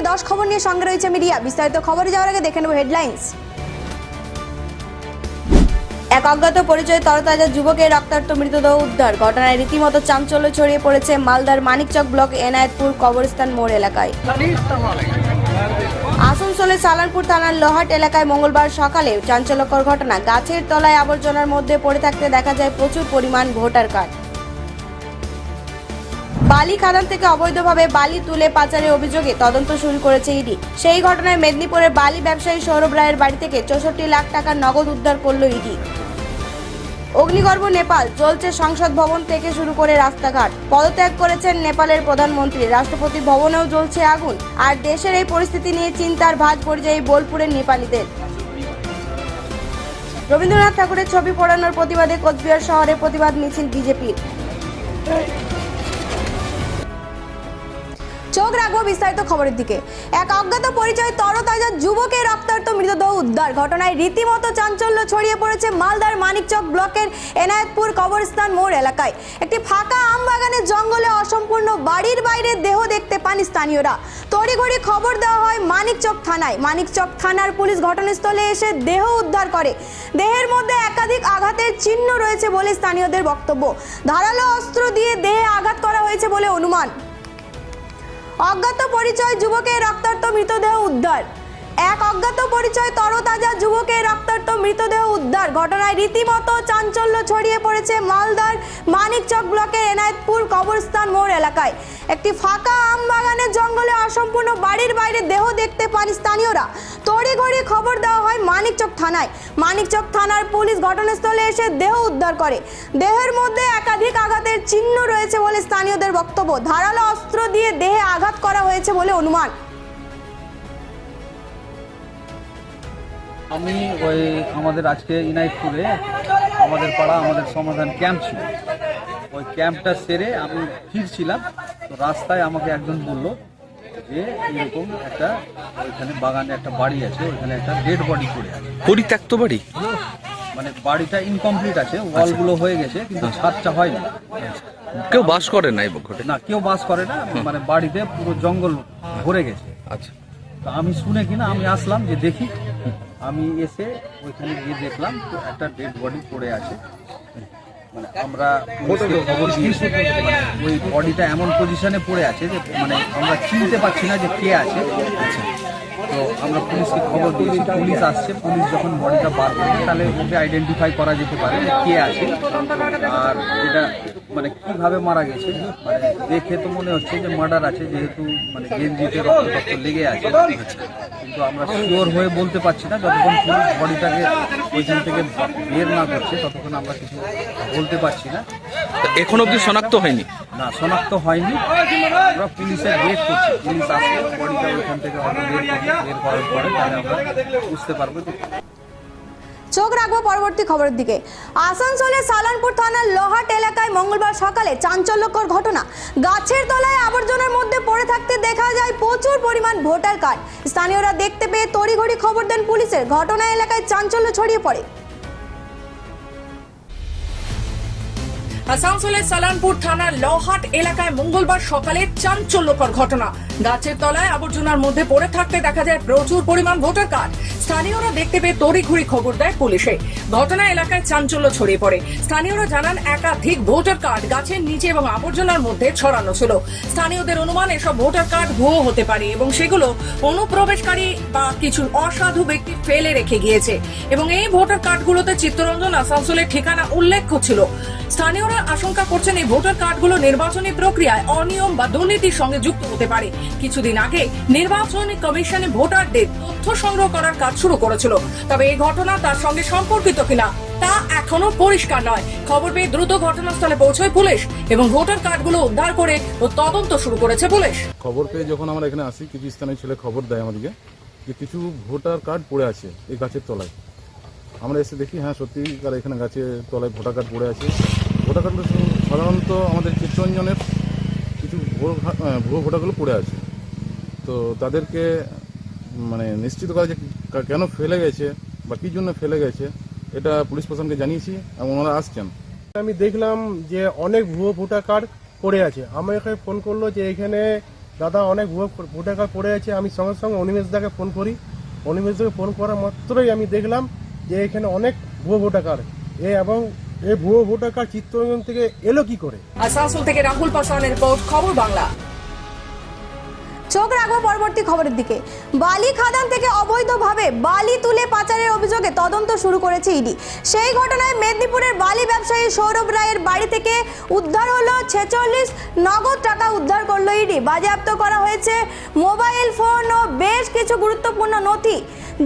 দিকে দশ খবর নিয়ে সঙ্গে রয়েছে মিডিয়া। বিস্তারিত খবরে যাওয়ার আগে দেখে নেব হেডলাইন্স। এক অজ্ঞাত পরিচয় তরতাজা যুবকের রক্তাক্ত মৃতদেহ উদ্ধার। ঘটনায় রীতিমতো চাঞ্চল্য ছড়িয়ে পড়েছে মালদার মানিকচক ব্লক এনায়েতপুর কবরস্থান মোড় এলাকায়। আসানসোলের সালানপুর থানার লোহাট এলাকায় মঙ্গলবার সকালে চাঞ্চল্যকর ঘটনা। গাছের তলায় আবর্জনার মধ্যে পড়ে থাকতে দেখা যায় প্রচুর পরিমাণ ভোটার কার্ড। বালি খাদান থেকে অবৈধভাবে বালি তুলে পাচারের অভিযোগে তদন্ত শুরু করেছে ইডি। সেই ঘটনায় মেদিনীপুরের বালি ব্যবসায়ী সৌরভ রায়ের বাড়ি থেকে চৌষট্টি লাখ টাকার নগদ উদ্ধার করল ইডি। অগ্নিগর্ভ নেপাল চলছে সংসদ ভবন থেকে শুরু করে রাস্তাঘাট। পদত্যাগ করেছেন নেপালের প্রধানমন্ত্রী। রাষ্ট্রপতি ভবনেও জ্বলছে আগুন। আর দেশের এই পরিস্থিতি নিয়ে চিন্তার ভাঁজ পরিযায়ী বোলপুরের নেপালিদের। রবীন্দ্রনাথ ঠাকুরের ছবি পড়ানোর প্রতিবাদে কোচবিহার শহরে প্রতিবাদ মিছিল বিজেপির। চোখ রাখব বিস্তারিত খবরের দিকে। এক অজ্ঞাত পরিচয় তরতাজা যুবকের রক্তাক্ত মৃতদেহ উদ্ধার। ঘটনায় রীতিমতো চাঞ্চল্য ছড়িয়ে পড়েছে মালদার মানিকচক ব্লকের এনায়েতপুর কবরস্থান মোড় এলাকায়। একটি ফাঁকা আম বাগানের জঙ্গলে অসম্পূর্ণ বাড়ির বাইরে দেহ দেখতে পান স্থানীয়রা। তড়িঘড়ি খবর দেওয়া হয় মানিকচক থানায়। মানিকচক থানার পুলিশ ঘটনাস্থলে এসে দেহ উদ্ধার করে। দেহের মধ্যে একাধিক আঘাতের চিহ্ন রয়েছে বলে স্থানীয়দের বক্তব্য। ধারালো অস্ত্র দিয়ে দেহে আঘাত করা হয়েছে বলে অনুমান। অজ্ঞাত পরিচয় যুবকের রক্তাক্ত মৃতদেহ উদ্ধার। এক অজ্ঞাত পরিচয় তরতাজা যুবকের রক্তাক্ত মৃতদেহ উদ্ধার। ঘটনায় রীতিমতো চাঞ্চল্য ছড়িয়ে পড়েছে মালদার মানিকচক ব্লকের এনায়েতপুর কবরস্থান মোড় এলাকায়। একটি ফাঁকা আম বাগানের জঙ্গলে অসম্পূর্ণ বাড়ির বাইরে দেহ দেখতে পান স্থানীয়রা। তড়িঘড়ি খবর দেওয়া হয় মানিকচক থানায়। মানিকচক থানার পুলিশ ঘটনাস্থলে এসে দেহ উদ্ধার করে। দেহের মধ্যে একাধিক আঘাতের চিহ্ন রয়েছে বলে স্থানীয়দের বক্তব্য। ধারালো অস্ত্র দিয়ে দেহে আঘাত করা হয়েছে বলে অনুমান। আমি ওই আমাদের আজকে ইনাইতপুরে আমাদের পাড়া আমাদের সমাধান ক্যাম্প ছিল। ওই ক্যাম্পটা সেরে আমি ফিরছিলাম তো রাস্তায় আমাকে একজন বলল যে এরকম একটা ওইখানে বাগানে একটা বাড়ি আছে ওইখানে একটা ডেড বডি পড়ে আছে। পরিত্যক্ত বাড়ি? মানে বাড়িটা ইনকমপ্লিট আছে ওয়ালগুলো হয়ে গেছে কিন্তু ছাদটা হয়নি। কেউ বাস করে না এই ঘটে না কেউ বাস করে না মানে বাড়িতে পুরো জঙ্গল ভরে গেছে। আচ্ছা। তো আমি শুনে কিনা আমি আসলাম যে দেখি আমি এসে ওইখানে গিয়ে দেখলাম তো একটা ডেড বডি পড়ে আছে। মানে আমরা ওই বডিটা এমন পজিশনে পড়ে আছে যে মানে আমরা চিনতে পারছি না যে কে আছে। তো আমরা পুলিশকে খবর দিয়েছি পুলিশ আসছে পুলিশ যখন বডিটা বার করবে তাহলে ওকে আইডেন্টিফাই করা যেতে পারে যে কে আছে। আর এটা মানে কীভাবে মারা গেছে? মানে দেখে তো মনে হচ্ছে যে মার্ডার আছে যেহেতু মানে গেঞ্জিতে রক্ত রক্ত লেগে আছে। কিন্তু আমরা শিওর হয়ে বলতে পারছি না যতক্ষণ পুলিশ বডিটাকে ওইখান থেকে বের না করছে ততক্ষণ আমরা কিছু বলতে পারছি না। এখন অবধি শনাক্ত হয়নি? না শনাক্ত হয়নি। আমরা পুলিশের ওয়েট করছি। পুলিশ আসলে বডিটা ওইখান থেকে বের করার পরে তাহলে আমরা বুঝতে পারব চোখ রাখব পরবর্তী খবরের দিকে। আসানসোলের সালানপুর থানার লোহাট এলাকায় মঙ্গলবার সকালে চাঞ্চল্যকর ঘটনা। গাছের তলায় আবর্জনার মধ্যে পড়ে থাকতে দেখা যায় প্রচুর পরিমাণ ভোটার কার্ড। স্থানীয়রা দেখতে পেয়ে তড়িঘড়ি খবর দেন পুলিশের। ঘটনা এলাকায় চাঞ্চল্য ছড়িয়ে পড়ে। আসানসোলের সালানপুর থানার লহাট এলাকায় মঙ্গলবার সকালে চাঞ্চল্যকর ঘটনা। গাছের তলায় আবর্জনার মধ্যে পড়ে থাকতে দেখা যায় প্রচুর পরিমাণ ভোটার কার্ড। স্থানীয়রা দেখতে পেয়ে তড়িঘড়ি খবর দেয় পুলিশে। ঘটনা এলাকায় চাঞ্চল্য ছড়িয়ে পড়ে। স্থানীয়রা জানান, একাধিক ভোটার কার্ড গাছের নিচে এবং আবর্জনার মধ্যে ছড়ানো ছিল। স্থানীয়দের অনুমান, এসব ভোটার কার্ড ভুয়ো হতে পারে এবং সেগুলো অনুপ্রবেশকারী বা কিছু অসাধু ব্যক্তি ফেলে রেখে গিয়েছে। এবং এই ভোটার কার্ডগুলোতে চিত্তরঞ্জন আসানসোলের ঠিকানা উল্লেখ ছিল। স্থানীয়রা আশঙ্কা করছেন, এই ভোটার কার্ডগুলো নির্বাচনী প্রক্রিয়ায় অনিয়ম বা দুর্নীতির সঙ্গে যুক্ত হতে পারে। কিছুদিন আগে নির্বাচনী কমিশনে ভোটারদের তথ্য সংগ্রহ করার কাজ শুরু করেছিল। তবে এই ঘটনা তার সঙ্গে সম্পর্কিত কিনা তা এখনও পরিষ্কার নয়। খবর পেয়ে দ্রুত ঘটনাস্থলে পৌঁছয় পুলিশ এবং ভোটার কার্ডগুলো উদ্ধার করে ও তদন্ত শুরু করেছে পুলিশ। খবর পেয়ে যখন আমরা এখানে আসি, কিছু স্থানীয় ছেলে খবর দেয় আমাদেরকে যে কিছু ভোটার কার্ড পড়ে আছে এই গাছের তলায়। আমরা এসে দেখি হ্যাঁ সত্যিকার এখানে গাছের তলায় ভোটার কার্ড পড়ে আছে। ভোটার কার্ডগুলো সাধারণত আমাদের চিত্তরঞ্জনের ভুয়ো ভুয়ো ভোটারগুলো পড়ে আছে। তো তাদেরকে মানে নিশ্চিত করা যে কেন ফেলে গেছে বা কী জন্য ফেলে গেছে, এটা পুলিশ প্রশাসনকে জানিয়েছি এবং ওনারা আসছেন। আমি দেখলাম যে অনেক ভুয়ো ভোটার কার্ড পড়ে আছে। আমার এখানে ফোন করল যে এখানে দাদা অনেক ভুয়ো ভোটার কার্ড পড়ে আছে। আমি সঙ্গে সঙ্গে অনিমেষ দাকে ফোন করি। অনিমেষ দাকে ফোন করা মাত্রই আমি দেখলাম যে এখানে অনেক ভুয়ো ভোটার কার্ড। এ এবং এই ভুয়ো ভোটার কার্ড চিত্তরঞ্জন থেকে এলো কি করে? আসানসোল থেকে রাহুল পাসওয়ানের রিপোর্ট খবর বাংলা। চোখ রাখব পরবর্তী খবরের দিকে। বালি খাদান থেকে অবৈধভাবে বালি তুলে পাচারের অভিযোগে তদন্ত শুরু করেছে ইডি। সেই ঘটনায় মেদিনীপুরের বালি ব্যবসায়ী সৌরভ রায়ের বাড়ি থেকে উদ্ধার হলো ছেচল্লিশ নগদ টাকা উদ্ধার করল ইডি। বাজেয়াপ্ত করা হয়েছে মোবাইল ফোন ও বেশ কিছু গুরুত্বপূর্ণ নথি।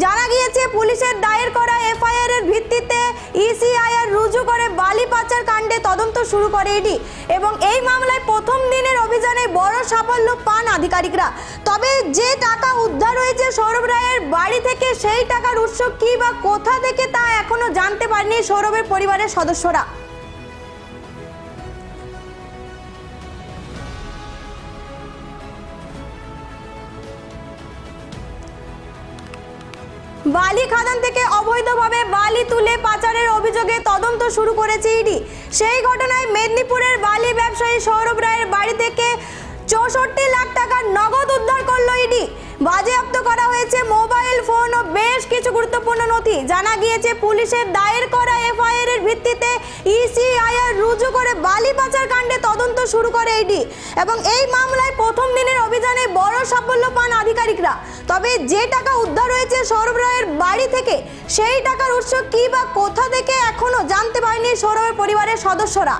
জানা গিয়েছে, পুলিশের দায়ের করা এফআইআর এর ভিত্তিতে ইসিআইআর রুজু করে বালি পাচার কাণ্ডে তদন্ত শুরু করে ইডি এবং এই মামলায় প্রথম দিনের অভিযানে বড় সাফল্য পান আধিকারিকরা। তবে যে টাকা উদ্ধার হয়েছে সৌরভ রায়ের বাড়ি থেকে, সেই টাকার উৎস কি বা কোথা থেকে তা এখনও জানতে পারেনি সৌরভের পরিবারের সদস্যরা। বালি খাদান থেকে অবৈধভাবে বালি তুলে পাচারের অভিযোগে তদন্ত শুরু করেছে ইডি। সেই ঘটনায় মেদিনীপুরের বালি ব্যবসায়ী সৌরভ রায়ের বাড়ি থেকে চৌষট্টি লাখ টাকার নগদ উদ্ধার করল ইডি। বাজেয়াপ্ত করা হয়েছে মোবাইল ফোন ও বেশ কিছু গুরুত্বপূর্ণ নথি। জানা গিয়েছে, পুলিশের দায়ের করা এফআইআর এর ভিত্তিতে ইসিআইআর রুজু করে বালি পাচার কাণ্ডে তদন্ত শুরু করে ইডি এবং এই মামলায় প্রথম দিনের অভিযানে বড় সাফল্য পান আধিকারিকরা। তবে যে টাকা উদ্ধার হয়েছে সৌরভ রায়ের বাড়ি থেকে, সেই টাকার উৎস কি বা কোথা থেকে এখনও জানতে পারেনি সৌরভের পরিবারের সদস্যরা।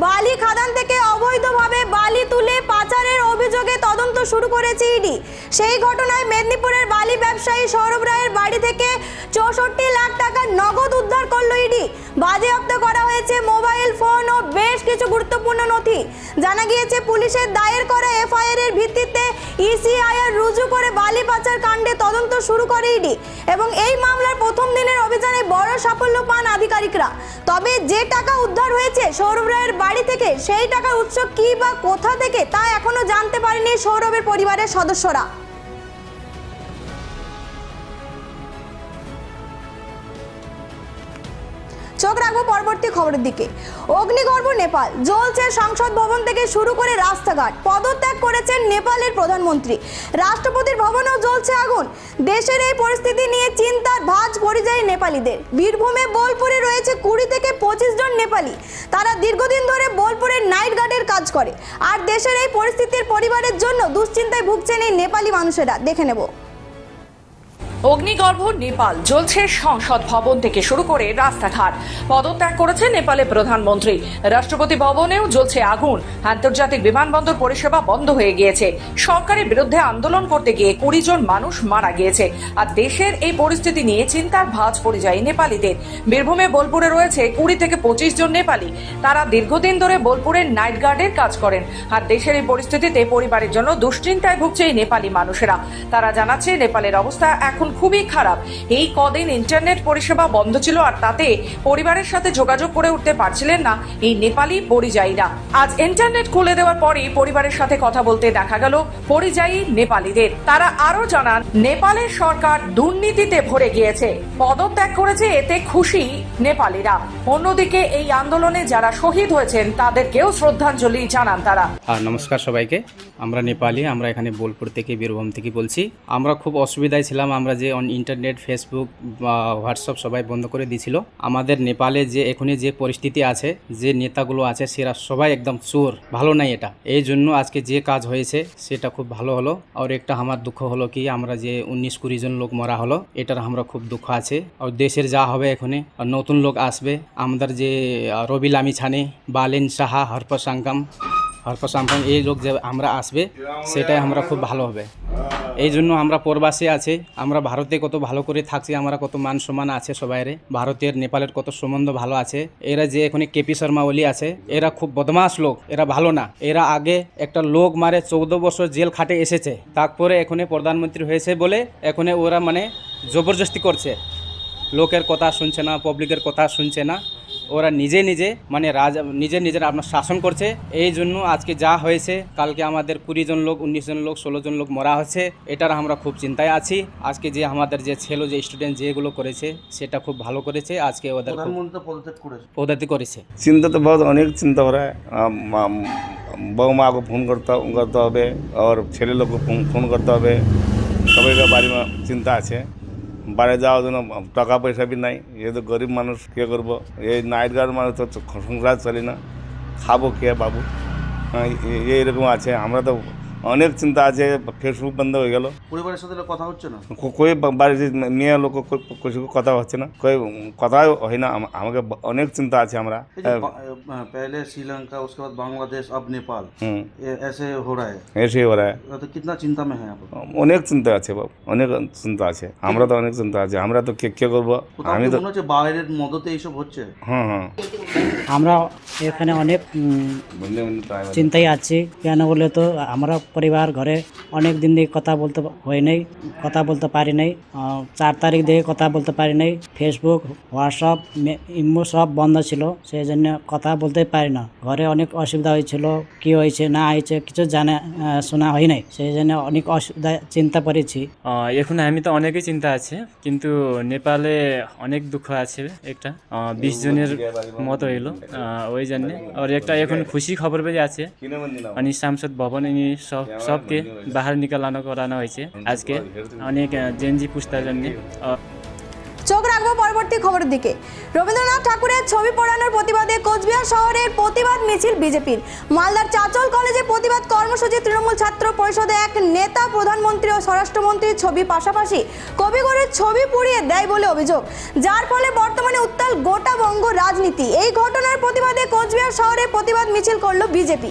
বালি খাদান থেকে অবৈধভাবে বালি তুলে পাচারের অভিযোগে তদন্ত শুরু করেছে ইডি। সেই ঘটনায় মেদিনীপুরের বালি ব্যবসায়ী সৌরভ রায়ের বাড়ি থেকে চৌষট্টি লাখ টাকার নগদ উদ্ধার করল ইডি। বাজেয়াপ্ত করা হয়েছে মোবাইল ফোন ও বেশ কিছু গুরুত্বপূর্ণ নথি। জানা গিয়েছে, পুলিশের দায়ের করা এফআইআর এর ভিত্তিতে ইসিআইআর রুজু করে বালি পাচার কাণ্ডে তদন্ত শুরু করে ইডি। এবং এই মামলার প্রথম দিনের অভিযানে বড় সাফল্য পান আধিকারিকরা। তবে যে টাকা উদ্ধার হয়েছে সৌরভ রায়ের বাড়ি থেকে, সেই টাকার উৎস কি বা কোথা থেকে তা এখনও জানতে পারেনি সৌরভের পরিবারের সদস্যরা। চোখ রাখব পরবর্তী খবরের দিকে। অগ্নিগর্ভ নেপাল জ্বলছে সংসদ ভবন থেকে শুরু করে রাস্তাঘাট। পদত্যাগ করেছেন নেপালের প্রধানমন্ত্রী। রাষ্ট্রপতির ভবনেও জ্বলছে আগুন। দেশের এই পরিস্থিতি নিয়ে চিন্তার ভাঁজ পরিযায়ী নেপালিদের। বীরভূমে বোলপুরে রয়েছে কুড়ি থেকে পঁচিশ জন নেপালি। তারা দীর্ঘদিন ধরে বোলপুরের নাইট গার্ডের কাজ করে। আর দেশের এই পরিস্থিতির পরিবারের জন্য দুশ্চিন্তায় ভুগছেন এই নেপালি মানুষেরা। দেখে নেব। অগ্নিগর্ভ, নেপাল। জ্বলছে সংসদ ভবন থেকে শুরু করে রাস্তাঘাট। পদত্যাগ করেছে নেপালের প্রধানমন্ত্রী। রাষ্ট্রপতি ভবনেও জ্বলছে আগুন। আন্তর্জাতিক বিমানবন্দর পরিষেবা বন্ধ হয়ে গিয়েছে। সরকারের বিরুদ্ধে আন্দোলন করতে গিয়ে কুড়ি জন মানুষ মারা গিয়েছে। আর দেশের এই পরিস্থিতি নিয়ে চিন্তার ভাঁজ পরিযায়ী নেপালিদের। বীরভূমে বোলপুরে রয়েছে কুড়ি থেকে পঁচিশ জন নেপালি। তারা দীর্ঘদিন ধরে বোলপুরের নাইট গার্ডের কাজ করেন। আর দেশের এই পরিস্থিতিতে পরিবারের জন্য দুশ্চিন্তায় ভুগছে এই নেপালি মানুষেরা। তারা জানাচ্ছে, নেপালের অবস্থা এখন খুবই খারাপ। এই কদিন ইন্টারনেট পরিষেবা বন্ধ ছিল আর তাতে পরিবারের সাথে যোগাযোগ করে উঠতে পারছিলেন না এই নেপালি পরিযায়ীরা। আজ ইন্টারনেট খুলে দেওয়ার পরই পরিবারের সাথে কথা বলতে দেখা গেল পরিযায়ী নেপালিদের। তারা আরও জানান, নেপালের সরকার দুর্নীতিতে ভরে গিয়েছে। পদত্যাগ করেছে এতে খুশি নেপালিরা। অন্যদিকে এই আন্দোলনে যারা শহীদ হয়েছেন, তাদেরকেও শ্রদ্ধাঞ্জলি জানান তারা। নমস্কার সবাইকে। আমরা নেপালি, আমরা এখানে বোলপুর থেকে, বীরভূম থেকে বলছি। আমরা খুব অসুবিধায় ছিলাম, আমরা যে অন ইন্টারনেট ফেসবুক বা হোয়াটসঅ্যাপ সবাই বন্ধ করে দিয়েছিল। আমাদের নেপালে যে এখনই যে পরিস্থিতি আছে, যে নেতাগুলো আছে, সেরা সবাই একদম চোর। ভালো নাই এটা। এই জন্য আজকে যে কাজ হয়েছে, সেটা খুব ভালো হলো। আর একটা আমার দুঃখ হলো কি, আমরা যে উনিশ কুড়ি জন লোক মরা হলো, এটার আমরা খুব দুঃখ আছে। আর দেশের যা হবে এখানে আর নতুন লোক আসবে, আমাদের যে রবি লামি ছানে, বালেন সাহা হরপ সাঙ্কাম হরপ সাঙ্কাম এই লোক যে আমরা আসবে, সেটাই আমরা খুব ভালো হবে। এই জন্য আমরা প্রবাসী আছে। আমরা ভারতে কত ভালো করে থাকছি, আমরা কত মান সম্মান আছে সবাইরে। ভারতের, নেপালের কত সম্বন্ধ ভালো আছে। এরা যে এখানে কেপি শর্মা ওলি আছে, এরা খুব বদমাস লোক, এরা ভালো না। এরা আগে একটা লোক মারে চৌদ্দ বছর জেল খাটে এসেছে। তারপরে এখানে প্রধানমন্ত্রী হয়েছে বলে এখানে ওরা মানে জবরদস্তি করছে। লোকের কথা শুনছে না পাবলিকের কথা শুনছে না। ওরা নিজে নিজে মানে রাজা নিজে নিজের আপনার শাসন করছে এই জন্য আজকে যা হয়েছে কালকে আমাদের কুড়ি জন লোক উনিশ জন লোক ষোলো জন লোক মরা হচ্ছে এটার আমরা খুব চিন্তায় আছি আজকে যে আমাদের যে ছেলে যে স্টুডেন্ট যেগুলো করেছে সেটা খুব ভালো করেছে আজকে ওদের খুব প্রধানমন্ত্রী পদত্যাগ করেছে পদাতি করেছে चिंता तो बहुत अनेक चिंता हो रहा है बहू माँ को फोन करता करते হবে और ছেলে লোক ফোন ফোন করতে হবে সবাইকার বাড়ি মা চিন্তা আছে বাইরে যাওয়ার জন্য টাকা পয়সা বি নাই। এ তো গরিব মানুষ, কে করব? এই নাইট গার্ড মানুষ তো সংসার চলি না। খাব কে বাবু? হ্যাঁ এইরকম আছে। আমরা তো অনেক চিন্তা আছে ফেসবুক বন্ধ হয়ে গেল পরিবারের সাথে কথা হচ্ছে না কো- कोई बारिश মেয়ে লোক কো- কিছু কথা হচ্ছে না কই কথাই হয় না আম- আমাকে অনেক চিন্তা আছে আমরা ये जो बा- अ, पहले श्रीलंका उसके बाद बांग्लादेश अब नेपाल হুম ये ऐसे हो रहा है এসে ওরা तो कितना चिंता में है आप অনেক চিন্তা আছে বাবু অনেক চিন্তা আছে আমরা তো অনেক চিন্তা আছে আমরা তো কে কে করবো কোথাও আমি কি তো মনে হচ্ছে বাইরের মদতে এইসব হচ্ছে হ্যাঁ হ্যাঁ আমরা এখানে অনেক উম, বললে বললে তো আবার- চিন্তায় আছি কেন বলে তো আমরা পরিবার ঘরে অনেক দিন দিয়ে কথা বলতে হয় নাই কথা বলতে পারি নাই। চার তারিখ দিয়ে কথা বলতে পারি নাই। ফেসবুক হোয়াটসঅ্যাপ ইমো সব বন্ধ ছিল সেই জন্য কথা বলতে পারি না। ঘরে অনেক অসুবিধা হয়েছিল কি হয়েছে না হয়েছে কিছু জানা শোনা হয় নাই। সেই জন্য অনেক অসুবিধা চিন্তা করেছি। এখন আমি তো অনেকই চিন্তা আছে কিন্তু নেপালে অনেক দুঃখ আছে একটা। বিশ জনের মতো এলো ওই জন্য। আর একটা এখন খুশি খবর পেয়ে আছে। মানে সাংসদ ভবন সব সবকে বাহার নিকালানো করানো হয়েছে আজকে। অনেক জেনজি পুস্তার জন্য। চোখ রাখব পরবর্তী খবরের দিকে। রবীন্দ্রনাথ ঠাকুরের ছবি পড়ানোর প্রতিবাদে কোচবিহার শহরের প্রতিবাদ মিছিল বিজেপির। মালদার চাচল কলেজে প্রতিবাদ কর্মসূচি তৃণমূল ছাত্র পরিষদে এক নেতা, প্রধানমন্ত্রী ও স্বরাষ্ট্রমন্ত্রীর ছবি পাশাপাশি কবিগুরুর ছবি পুড়িয়ে দেয় বলে অভিযোগ। যার ফলে বর্তমানে উত্তাল গোটা বঙ্গ রাজনীতি। এই ঘটনার প্রতিবাদে কোচবিহার শহরে প্রতিবাদ মিছিল করল বিজেপি।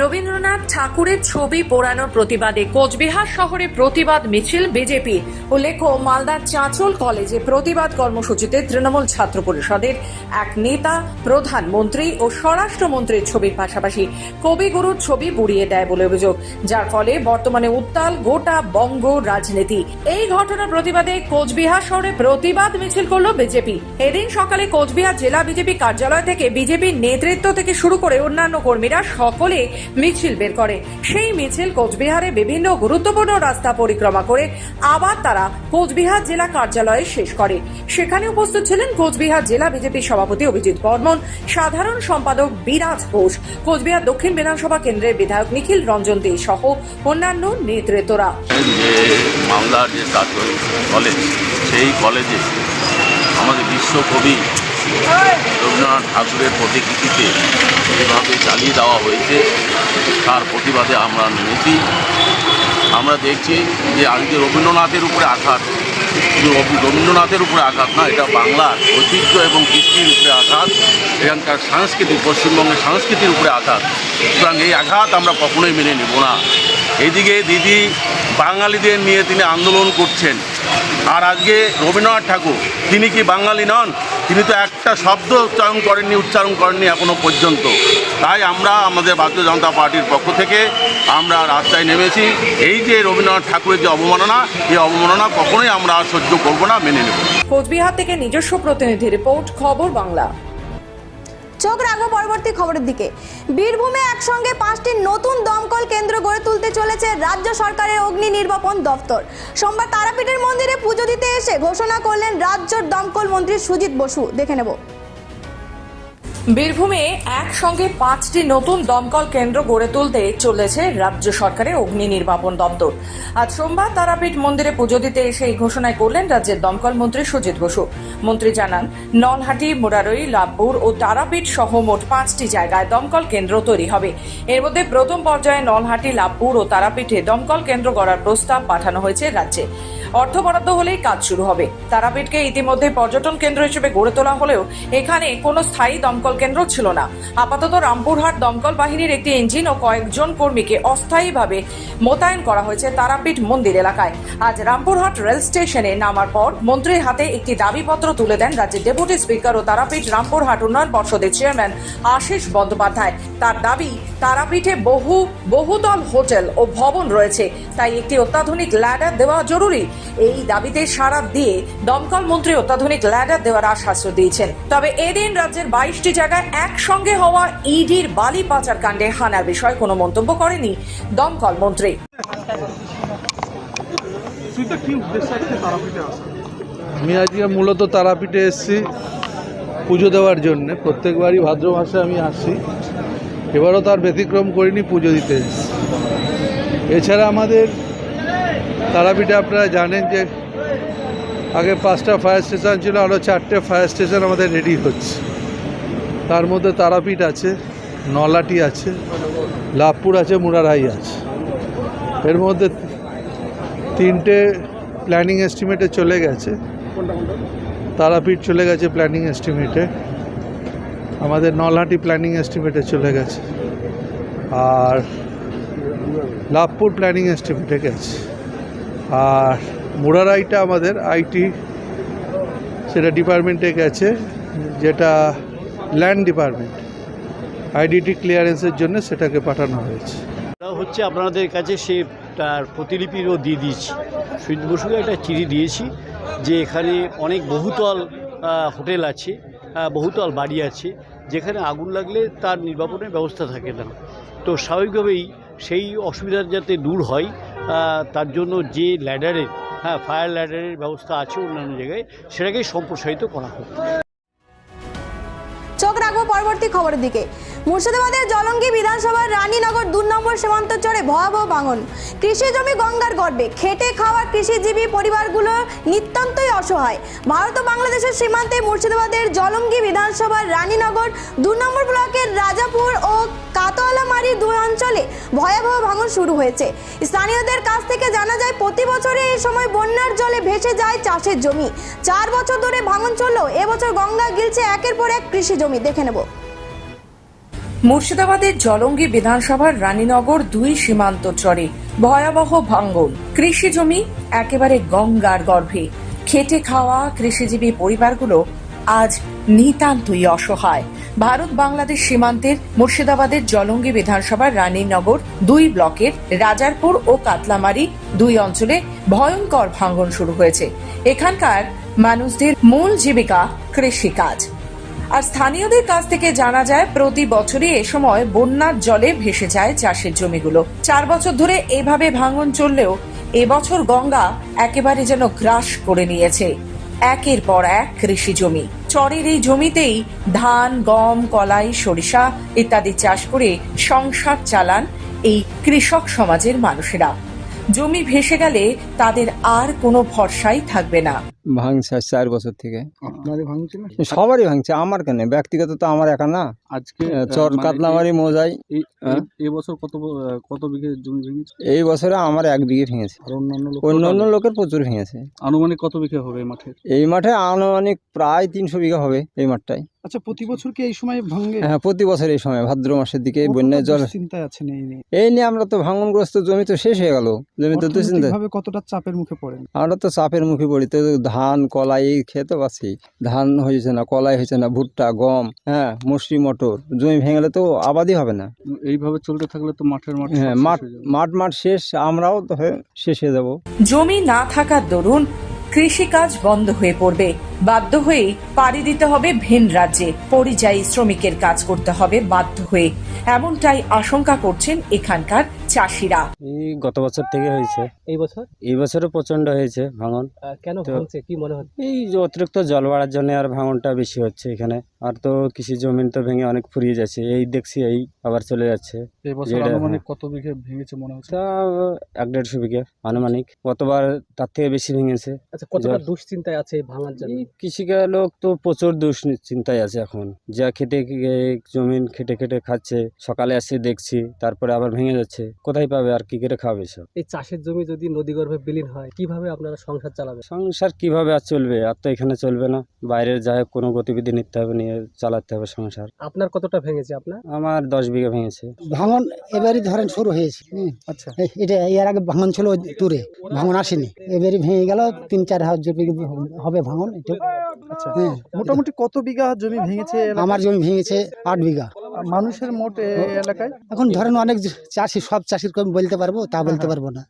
রবীন্দ্রনাথ ঠাকুরের ছবি পোড়ানোর প্রতিবাদে কোচবিহার শহরে প্রতিবাদ মিছিল বিজেপি উল্লেখ্য মালদার চাঁচল কলেজে প্রতিবাদ কর্মসূচিতে তৃণমূল ছাত্র পরিষদের এক নেতা, প্রধানমন্ত্রী ও স্বরাষ্ট্রমন্ত্রীর ছবির পাশাপাশি কবিগুরুর ছবি পুড়িয়ে দেয় বলে অভিযোগ, যার ফলে বর্তমানে উত্তাল গোটা বঙ্গ রাজনীতি। এই ঘটনার প্রতিবাদে কোচবিহার শহরে প্রতিবাদ মিছিল করল বিজেপি। এদিন সকালে কোচবিহার জেলা বিজেপি কার্যালয় থেকে বিজেপির নেতৃত্ব থেকে শুরু করে অন্যান্য কর্মীরা সকলে মিছিল বের করে। সেই মিছিল কোচবিহারে বিভিন্ন গুরুত্বপূর্ণ রাস্তা পরিক্রমা করে আবার তারা কোচবিহার জেলা কার্যালয়ে শেষ করে। সেখানে উপস্থিত ছিলেন কোচবিহার জেলা বিজেপির সভাপতি অভিজিৎ বর্মন, সাধারণ সম্পাদক বিরাজ ঘোষ, কোচবিহার দক্ষিণ বিধানসভা কেন্দ্রের বিধায়ক নিখিল রঞ্জন দে সহ অন্যান্য নেতৃত্বরা। সেই কলেজে আমাদের বিশ্বকবি রবীন্দ্রনাথ ঠাকুরের প্রতিকৃতিতে যেভাবে জ্বালিয়ে দেওয়া হয়েছে। তার প্রতিবাদে আমরা নেমেছি। আমরা দেখছি যে আজকে রবীন্দ্রনাথের উপরে আঘাত রবীন্দ্রনাথের উপরে আঘাত না, এটা বাংলার ঐতিহ্য এবং কৃষ্টির উপরে আঘাত এখানকার সাংস্কৃতিক, পশ্চিমবঙ্গের সংস্কৃতির উপরে আঘাত। সুতরাং এই আঘাত আমরা কখনোই মেনে নেব না। এদিকে দিদি, বাঙালিদের নিয়ে তিনি আন্দোলন করছেন। আর আজকে রবীন্দ্রনাথ ঠাকুর, তিনি কি বাঙালি নন? তিনি তো একটা শব্দ উচ্চারণ করেননি উচ্চারণ করেননি এখনও পর্যন্ত। তাই আমরা আমাদের ভারতীয় জনতা পার্টির পক্ষ থেকে আমরা রাস্তায় নেমেছি। এই যে রবীন্দ্রনাথ ঠাকুরের যে অবমাননা, এই অবমাননা কখনোই আমরা সহ্য করব না, মেনে নেব কোচবিহার থেকে নিজস্ব প্রতিনিধি রিপোর্ট, খবর বাংলা। চোখ রাখব পরবর্তী খবরের দিকে। বীরভূমে একসঙ্গে পাঁচটি নতুন দমকল কেন্দ্র গড়ে তুলতে চলেছে রাজ্য সরকারের অগ্নি নির্বাপন দপ্তর সোমবার তারাপীঠের মন্দিরে পুজো দিতে এসে ঘোষণা করলেন রাজ্যর দমকল মন্ত্রী সুজিত বসু। দেখে নেব। বীরভূমে একসঙ্গে পাঁচটি নতুন দমকল কেন্দ্র গড়ে তুলতে চলেছে রাজ্য সরকারের অগ্নি নির্বাপন দপ্তর। আজ সোমবার তারাপীঠ মন্দিরে পুজো দিতে এসে এই ঘোষণায় করলেন রাজ্যের দমকল মন্ত্রী সুজিত বসু। মন্ত্রী জানান, নলহাটি, মুরারই, লাভপুর ও তারাপীঠ সহ মোট পাঁচটি জায়গায় দমকল কেন্দ্র তৈরি হবে। এর মধ্যে প্রথম পর্যায়ে নলহাটি, লাভপুর ও তারাপীঠে দমকল কেন্দ্র গড়ার প্রস্তাব পাঠানো হয়েছে রাজ্যে। অর্থ বরাদ্দ হলেই কাজ শুরু হবে। তারাপীঠকে ইতিমধ্যে পর্যটন কেন্দ্র হিসেবে গড়ে তোলা হলেও এখানে কোনো স্থায়ী দমকল কেন্দ্র ছিল না। আপাতত রামপুরহাট দমকল বাহিনীর একটি ইঞ্জিন ও কয়েকজন কর্মীকে অস্থায়ীভাবে মোতায়েন করা হয়েছে তারাপীঠ মন্দির এলাকায়। আজ রামপুরহাট রেল স্টেশনে নামার পর মন্ত্রীর হাতে একটি দাবিপত্র তুলে দেন রাজ্যের ডেপুটি স্পিকার ও তারাপীঠ রামপুরহাট উন্নয়ন পর্ষদের চেয়ারম্যান আশিস বন্দ্যোপাধ্যায়। তার দাবি, তারাপীঠে বহু, বহুতল হোটেল ও ভবন রয়েছে, তাই একটি অত্যাধুনিক ল্যাডার দেওয়া জরুরি। এই দাবিতে সাড়া দিয়ে দমকল মন্ত্রী অত্যাধুনিক ল্যাডার দেওয়ার আশ্বাস দিয়েছেন। তবে এদিন রাজ্যের বাইশটি জায়গায় একসঙ্গে হওয়া ইডির বালি পাচার কাণ্ডে হানার বিষয়ে কোনো মন্তব্য করেনি দমকল মন্ত্রী। আমি আজকে মূলত তারাপীঠে এসেছি পুজো দেওয়ার জন্য। প্রত্যেকবারই ভাদ্র মাসে আমি আসি। এবারও তার ব্যতিক্রম করিনি পুজো দিতে এসেছি। এছাড়া আমাদের তারাপীঠে আপনারা জানেন যে আগে পাঁচটা ফায়ার স্টেশন ছিল আরও চারটে ফায়ার স্টেশন আমাদের রেডি হচ্ছে। তার মধ্যে তারাপীঠ আছে, নলাটি আছে, লাভপুর আছে মুরারাই আছে। এর মধ্যে তিনটে প্ল্যানিং এস্টিমেটে চলে গেছে। তারাপীঠ চলে গেছে প্ল্যানিং এস্টিমেটে আমাদের নলহাটি প্ল্যানিং এস্টিমেটে চলে গেছে। আর লাভপুর প্ল্যানিং এস্টিমেটে গেছে। আর মুরারাইটা আমাদের আইটি, সেটা ডিপার্টমেন্টে গেছে, যেটা ল্যান্ড ডিপার্টমেন্ট আইডিটি ক্লিয়ারেন্সের জন্য সেটাকে পাঠানো হয়েছে। হচ্ছে আপনাদের কাছে সে তার প্রতিলিপিরও দিয়ে দিয়েছি। সুজিত বসুকে একটা চিঠি দিয়েছি যে এখানে অনেক বহুতল হোটেল আছে বহুতল বাড়ি আছে, যেখানে আগুন লাগলে তার নির্বাপনের ব্যবস্থা থাকে না। তো স্বাভাবিকভাবেই সেই অসুবিধা যাতে দূর হয় তার জন্য যে ল্যাডারের হ্যাঁ ফায়ার ল্যাডারের ব্যবস্থা আছে অন্যান্য জায়গায়, সেটাকেই সম্প্রসারিত করা হোক। পরবর্তী খবরের দিকে। মুর্শিদাবাদের জলঙ্গি বিধানসভার রানীনগর দু নম্বর সীমান্ত চড়ে ভয়াবহ ভাঙন। কৃষি জমি গঙ্গার গর্বে। খেটে খাওয়া কৃষিজীবী পরিবারগুলো নিতান্তই অসহায়। ভারত ও বাংলাদেশের সীমান্তে মুর্শিদাবাদের জলঙ্গি বিধানসভার রানীনগর দু নম্বর ব্লকের রাজাপুর ও কাতোয়ালামারি দুই অঞ্চলে ভয়াবহ ভাঙন শুরু হয়েছে। স্থানীয়দের কাছ থেকে জানা যায়, প্রতি বছরে এই সময় বন্যার জলে ভেসে যায় চাষের জমি। চার বছর ধরে ভাঙন চললেও এবছর গঙ্গা গিলছে একের পর এক কৃষি জমি। দেখে নেব। মুর্শিদাবাদের জলঙ্গি বিধানসভার রানীনগর দুই সীমান্ত চরে ভয়াবহ ভাঙ্গন। কৃষি জমি একেবারে গঙ্গার গর্ভে। খেটে খাওয়া কৃষিজীবী পরিবারগুলো আজ নিতান্তই অসহায়। ভারত বাংলাদেশ সীমান্তের মুর্শিদাবাদের জলঙ্গি বিধানসভার রানীনগর দুই ব্লকের রাজারপুর ও কাতলামারি দুই অঞ্চলে ভয়ঙ্কর ভাঙ্গন শুরু হয়েছে। এখানকার মানুষদের মূল জীবিকা কৃষিকাজ। আর স্থানীয়দের কাছ থেকে জানা যায়, প্রতি বছরই এ সময় বন্যার জলে ভেসে যায় চাষের জমিগুলো। চার বছর ধরে এভাবে ভাঙন চললেও এবছর গঙ্গা একেবারে যেন গ্রাস করে নিয়েছে। একের পর এক কৃষি জমি। চরের এই জমিতেই ধান, গম, কলাই, সরিষা ইত্যাদি চাষ করে সংসার চালান এই কৃষক সমাজের মানুষেরা। জমি ভেসে গেলে তাদের আর কোনো ভরসাই থাকবে না। ভাঙছে চার বছর থেকে। আপনারই ভাঙছে না? সবারই ভাঙছে আমার কেন? ব্যক্তিগত তো আমার একা না। আজকে চর কাতলামারি মৌজাই এই হ্যাঁ? এবছর কত কত বিঘে জমি ভেঙেছে? এই বছরে আমার এক বিঘে ভেঙেছে। অন্যান্য লোকের প্রচুর ভেঙেছে। আনুমানিক কত বিঘে হবে এই মাঠের? এই মাঠে আনুমানিক প্রায় তিনশো বিঘা হবে এই মাঠটাই। আচ্ছা প্রতি বছর কি এই সময় ভাঙে? হ্যাঁ প্রতি বছর এই সময় ভাদ্র মাসের দিকে বন্যার জল চিন্তায় আছেন এই নিয়ে? এই নিয়ে আমরা তো ভাঙনগ্রস্ত জমি তো শেষ হয়ে গেল। জমি তো দুশ্চিন্তা কতটা চাপের মুখে পড়েন? আমরা তো চাপের মুখে পড়ি তো ধান কলাই এই খেতে পাচ্ছি ধান হয়েছে না কলাই হয়েছে না ভুট্টা গম হ্যাঁ মুসরি মটর জমি ভেঙে তো আবাদই হবে না। এইভাবে চলতে থাকলে তো মাঠের মাঠ হ্যাঁ মাঠ মাঠ মাঠ শেষ আমরাও তো শেষ হয়ে যাব। জমি না থাকার দরুন কৃষিকাজ বন্ধ হয়ে পড়বে। বাধ্য হয়েই পাড়ি দিতে হবে ভিন রাজ্যে। পরিযায়ী শ্রমিকের কাজ করতে হবে বাধ্য হয়ে। এমনটাই আশঙ্কা করছেন এখানকার চাষিরা। এই গত বছর থেকে হয়েছে। এই বছর? এই বছরও প্রচণ্ড হয়েছে ভাঙন। কেন তো- ভাঙছে? কি মনে হচ্ছে? এই যে অতিরিক্ত জল বাড়ার জন্য আর ভাঙনটা বেশি হচ্ছে এখানে। আর তো কৃষি জমিন তো ভেঙে অনেক ফুরিয়ে যাচ্ছে। এই দেখছি এই আবার চলে যাচ্ছে। কত বিঘে ভেঙেছে মনে হচ্ছে? এক দেড়শো বিঘে আনুমানিক। কতবার তার থেকে বেশি ভেঙেছে। আচ্ছা কতটা দুশ্চিন্তায় আছে ভাঙার এই কৃষিকার লোক তো প্রচুর দুশ্চিন্তায় আছে এখন। যা খেটে জমিন খেটে খেটে খাচ্ছে। সকালে আসছে দেখছি তারপরে আবার ভেঙে যাচ্ছে। কোথায় পাবে আর কি করে খাবে সব? এই চাষের জমি যদি নদী গর্ভে বিলীন হয় কীভাবে আপনারা সংসার চালাবে সংসার কীভাবে আর চলবে? আর তো এখানে চলবে না। বাইরের যাই হোক কোনো গতিবিধি নিতে হবে নিয়ে চালাতে হবে সংসার। আপনার কতটা ভেঙেছে আপনার? আমার দশ বিঘা ভেঙেছে। ভাঙন এবারই ধরেন শুরু হয়েছে আচ্ছা। এটা এর আগে ভাঙন ছিল দূরে ভাঙন আসেনি। এবারই ভেঙে গেল তিন চার হাজার বিঘা হবে ভাঙন এটা আচ্ছা। হ্যাঁ। মোটামুটি কত বিঘা জমি ভেঙেছে আমার জমি ভেঙেছে আট বিঘা। মানুষের মোট এলাকায়? এখন ধরেন অনেক চাষি সব চাষির কম বলতে পারব তা বলতে পারব না।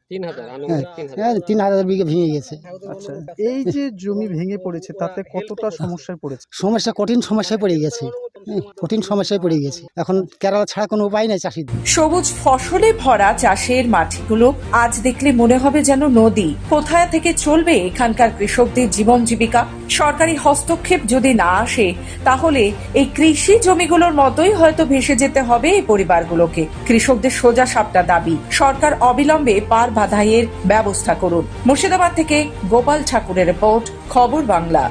হ্যাঁ, হ্যাঁ তিন হাজার বিঘে ভেঙে গেছে। আচ্ছা এই যে জমি ভেঙে পড়েছে তাতে কতটা সমস্যায় পড়েছে? সমস্যা কঠিন সমস্যায় পড়ে গেছে। হ্যাঁ, কঠিন সমস্যায় পড়ে গেছে এখন কেরালা ছাড়া কোনো উপায় নেই চাষিদের সবুজ ফসলে ভরা চাষের মাটিগুলো আজ দেখলে মনে হবে যেন নদী। কোথায় থেকে চলবে এখানকার কৃষকদের জীবন জীবিকা? সরকারি হস্তক্ষেপ যদি না আসে, তাহলে এই কৃষি জমিগুলোর মতোই হয়তো ভেসে যেতে হবে এই পরিবারগুলোকে। কৃষকদের সোজা সাপটা দাবি। সরকার অবিলম্বে পার বাধাইয়ের ব্যবস্থা করুন। মুর্শিদাবাদ থেকে গোপাল ঠাকুরের রিপোর্ট, খবর বাংলা।